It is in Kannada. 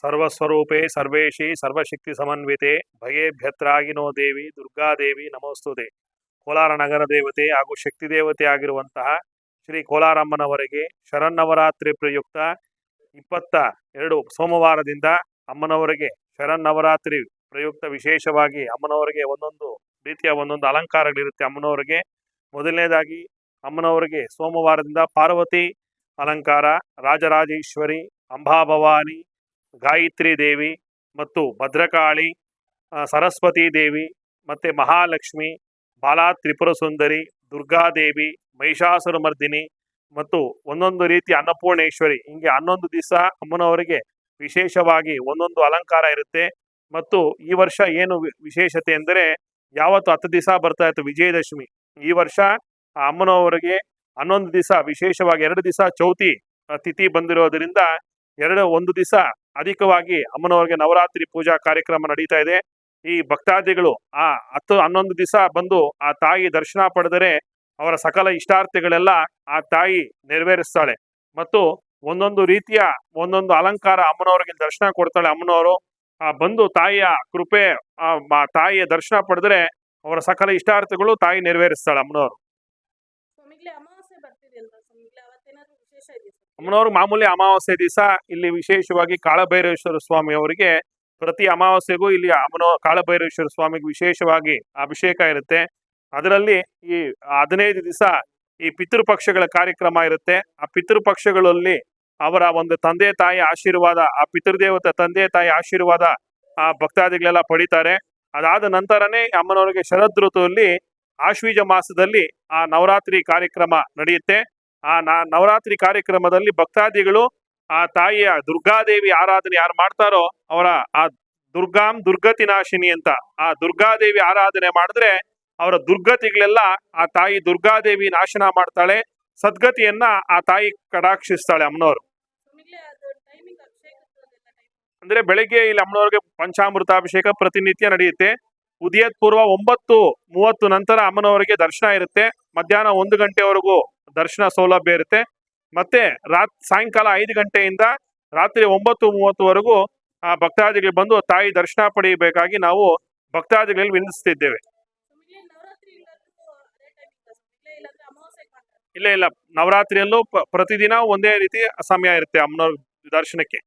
ಸರ್ವಸ್ವರೂಪೇ ಸರ್ವೇಶಿ ಸರ್ವಶಕ್ತಿ ಸಮನ್ವಿತೆ ಭಯೇಭ್ಯತ್ರಾಗಿನೋ ದೇವಿ ದುರ್ಗಾದೇವಿ ನಮೋಸ್ತುತೆ. ಕೋಲಾರ ನಗರ ದೇವತೆ ಹಾಗೂ ಶಕ್ತಿ ದೇವತೆ ಆಗಿರುವಂತಹ ಶ್ರೀ ಕೋಲಾರಮ್ಮನವರಿಗೆ ಶರನ್ನವರಾತ್ರಿ ಪ್ರಯುಕ್ತ ಇಪ್ಪತ್ತ ಎರಡು ಸೋಮವಾರದಿಂದ ಅಮ್ಮನವರಿಗೆ ಶರನ್ನವರಾತ್ರಿ ಪ್ರಯುಕ್ತ ವಿಶೇಷವಾಗಿ ಅಮ್ಮನವರಿಗೆ ಒಂದೊಂದು ರೀತಿಯ ಒಂದೊಂದು ಅಲಂಕಾರಗಳಿರುತ್ತೆ. ಅಮ್ಮನವರಿಗೆ ಮೊದಲನೇದಾಗಿ ಅಮ್ಮನವರಿಗೆ ಸೋಮವಾರದಿಂದ ಪಾರ್ವತಿ ಅಲಂಕಾರ, ರಾಜರಾಜೇಶ್ವರಿ, ಅಂಬಾಭವಾನಿ, ಗಾಯತ್ರಿ ದೇವಿ ಮತ್ತು ಭದ್ರಕಾಳಿ ಸರಸ್ವತಿ ದೇವಿ ಮತ್ತು ಮಹಾಲಕ್ಷ್ಮಿ, ಬಾಲಾ ತ್ರಿಪುರ ಸುಂದರಿ ದುರ್ಗಾದೇವಿ ಮಹಿಷಾಸುರಮರ್ದಿನಿ ಮತ್ತು ಒಂದೊಂದು ರೀತಿ ಅನ್ನಪೂರ್ಣೇಶ್ವರಿ. ಹಿಂಗೆ ಹನ್ನೊಂದು ದಿವಸ ಅಮ್ಮನವರಿಗೆ ವಿಶೇಷವಾಗಿ ಒಂದೊಂದು ಅಲಂಕಾರ ಇರುತ್ತೆ. ಮತ್ತು ಈ ವರ್ಷ ಏನು ವಿಶೇಷತೆ ಅಂದರೆ ಯಾವತ್ತು ಹತ್ತು ದಿವಸ ಬರ್ತಾ ಇತ್ತು ವಿಜಯದಶಮಿ. ಈ ವರ್ಷ ಅಮ್ಮನವರಿಗೆ ಹನ್ನೊಂದು ದಿವಸ, ವಿಶೇಷವಾಗಿ ಎರಡು ದಿವಸ ಚೌತಿ ತಿಥಿ ಬಂದಿರೋದ್ರಿಂದ ಎರಡು, ಒಂದು ದಿವಸ ಅಧಿಕವಾಗಿ ಅಮ್ಮನವರಿಗೆ ನವರಾತ್ರಿ ಪೂಜಾ ಕಾರ್ಯಕ್ರಮ ನಡೀತಾ ಇದೆ. ಈ ಭಕ್ತಾದಿಗಳು ಆ ಹತ್ತು, ಹನ್ನೊಂದು ದಿವಸ ಬಂದು ಆ ತಾಯಿ ದರ್ಶನ ಪಡೆದರೆ ಅವರ ಸಕಲ ಇಷ್ಟಾರ್ಥಗಳೆಲ್ಲ ಆ ತಾಯಿ ನೆರವೇರಿಸ್ತಾಳೆ. ಮತ್ತು ಒಂದೊಂದು ರೀತಿಯ ಒಂದೊಂದು ಅಲಂಕಾರ ಅಮ್ಮನವರಿಗೆ ದರ್ಶನ ಕೊಡ್ತಾಳೆ ಅಮ್ಮನವರು. ಆ ಬಂದು ತಾಯಿಯ ಕೃಪೆ, ಆ ತಾಯಿಯ ದರ್ಶನ ಪಡೆದ್ರೆ ಅವರ ಸಕಲ ಇಷ್ಟಾರ್ಥಗಳು ತಾಯಿ ನೆರವೇರಿಸ್ತಾಳೆ ಅಮ್ಮನವರು. ಅಮ್ಮನವರು ಮಾಮೂಲಿ ಅಮಾವಾಸ್ಯೆ ದಿವಸ ಇಲ್ಲಿ ವಿಶೇಷವಾಗಿ ಕಾಳಭೈರವೇಶ್ವರ ಸ್ವಾಮಿ ಅವರಿಗೆ ಪ್ರತಿ ಅಮಾವಾಸ್ಯೆಗೂ ಇಲ್ಲಿ ಅಮ್ಮನ ಕಾಳಭೈರವೇಶ್ವರ ಸ್ವಾಮಿಗೆ ವಿಶೇಷವಾಗಿ ಅಭಿಷೇಕ ಇರುತ್ತೆ. ಅದರಲ್ಲಿ ಈ ಹದಿನೈದು ದಿವಸ ಈ ಪಿತೃಪಕ್ಷಗಳ ಕಾರ್ಯಕ್ರಮ ಇರುತ್ತೆ. ಆ ಪಿತೃಪಕ್ಷಗಳಲ್ಲಿ ಅವರ ಒಂದು ತಂದೆ ತಾಯಿ ಆಶೀರ್ವಾದ, ಆ ಪಿತೃದೇವತೆ ತಂದೆ ತಾಯಿ ಆಶೀರ್ವಾದ ಆ ಭಕ್ತಾದಿಗಳೆಲ್ಲ ಪಡಿತಾರೆ. ಅದಾದ ನಂತರನೇ ಅಮ್ಮನವರಿಗೆ ಶರದ್ ಋತುವಲ್ಲಿ ಆಶ್ವೀಜ ಮಾಸದಲ್ಲಿ ಆ ನವರಾತ್ರಿ ಕಾರ್ಯಕ್ರಮ ನಡೆಯುತ್ತೆ. ಆ ನ- ನವರಾತ್ರಿ ಕಾರ್ಯಕ್ರಮದಲ್ಲಿ ಭಕ್ತಾದಿಗಳು ಆ ತಾಯಿಯ ದುರ್ಗಾದೇವಿ ಆರಾಧನೆ ಯಾರು ಮಾಡ್ತಾರೋ ಅವರ ಆ ದುರ್ಗಾಂ ದುರ್ಗತಿ ನಾಶಿನಿ ಅಂತ ಆ ದುರ್ಗಾದೇವಿ ಆರಾಧನೆ ಮಾಡಿದ್ರೆ ಅವರ ದುರ್ಗತಿಗಳೆಲ್ಲ ಆ ತಾಯಿ ದುರ್ಗಾದೇವಿ ನಾಶನ ಮಾಡ್ತಾಳೆ ಸದ್ಗತಿಯನ್ನ ಆ ತಾಯಿ ಕಟಾಕ್ಷಿಸ್ತಾಳೆ ಅಮ್ಮನವರು. ಅಂದ್ರೆ ಬೆಳಿಗ್ಗೆ ಇಲ್ಲಿ ಅಮ್ಮನವ್ರಿಗೆ ಪಂಚಾಮೃತಾಭಿಷೇಕ ಪ್ರತಿನಿತ್ಯ ನಡೆಯುತ್ತೆ. ಉದಯದ ಪೂರ್ವ ಒಂಬತ್ತು ಮೂವತ್ತು ನಂತರ ಅಮ್ಮನವರಿಗೆ ದರ್ಶನ ಇರುತ್ತೆ. ಮಧ್ಯಾಹ್ನ ಒಂದು ಗಂಟೆವರೆಗೂ ದರ್ಶನ ಸೌಲಭ್ಯ ಇರುತ್ತೆ. ಮತ್ತೆ ರಾತ್, ಸಾಯಂಕಾಲ ಐದು ಗಂಟೆಯಿಂದ ರಾತ್ರಿ ಒಂಬತ್ತು ಮೂವತ್ತುವರೆಗೂ, ಆ ಭಕ್ತಾದಿಗಳು ಬಂದು ತಾಯಿ ದರ್ಶನ ಪಡೆಯಬೇಕಾಗಿ ನಾವು ಭಕ್ತಾದಿಗಳಲ್ಲಿ ವಿನಿಸ್ತಿದ್ದೇವೆ ಇಲ್ಲ ಇಲ್ಲ. ನವರಾತ್ರಿಯಲ್ಲೂ ಪ್ರತಿದಿನ ಒಂದೇ ರೀತಿ ಸಮಯ ಇರುತ್ತೆ ಅಮ್ಮನವ್ರ ದರ್ಶನಕ್ಕೆ.